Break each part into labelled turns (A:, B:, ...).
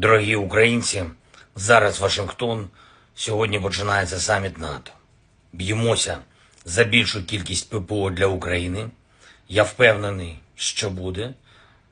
A: Дорогі українці, зараз Вашингтон. Сьогодні починається саміт НАТО. Б'ємося за більшу кількість ППО для України. Я впевнений, що буде.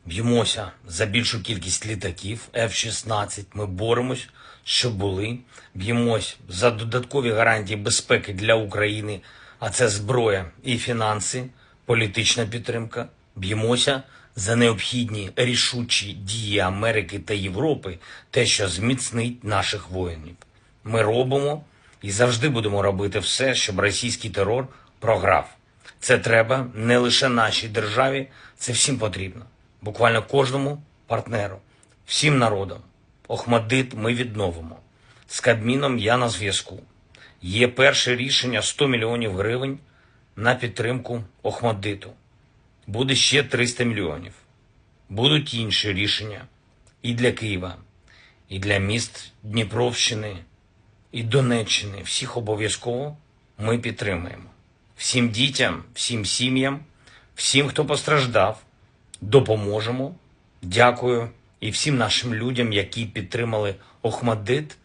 A: Б'ємося за більшу кількість літаків F-16. Ми боремось, щоб були. Б'ємось за додаткові гарантії безпеки для України, а це зброя і фінанси, політична підтримка. Б'ємося за необхідні рішучі дії Америки та Європи, те, що зміцнить наших воїнів. Ми робимо і завжди будемо робити все, щоб російський терор програв. Це треба не лише нашій державі, це всім потрібно. Буквально кожному партнеру, всім народам. Охмадит ми відновимо. З Кабміном я на зв'язку. Є перше рішення 100 мільйонів гривень на підтримку Охмадиту. Буде ще 300 мільйонів. Будуть інші рішення і для Києва, і для міст Дніпровщини, і Донеччини. Всіх обов'язково ми підтримуємо. Всім дітям, всім сім'ям, всім, хто постраждав, допоможемо. Дякую і всім нашим людям, які підтримали Охмадит,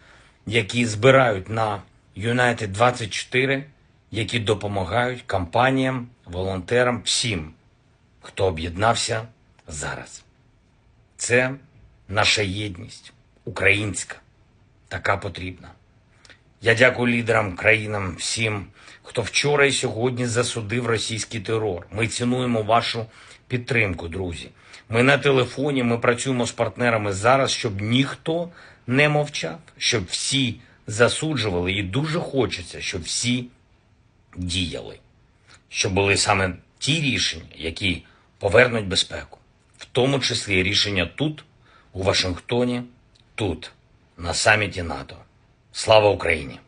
A: які збирають на United 24, які допомагають компаніям, волонтерам, всім, хто об'єднався зараз. Це наша єдність, українська, така потрібна. Я дякую лідерам, країнам, всім, хто вчора і сьогодні засудив російський терор. Ми цінуємо вашу підтримку, друзі. Ми на телефоні, ми працюємо з партнерами зараз, щоб ніхто не мовчав, щоб всі засуджували, і дуже хочеться, щоб всі діяли, щоб були саме ті рішення, які повернуть безпеку, в тому числі рішення тут, у Вашингтоні, тут, на саміті НАТО. Слава Україні!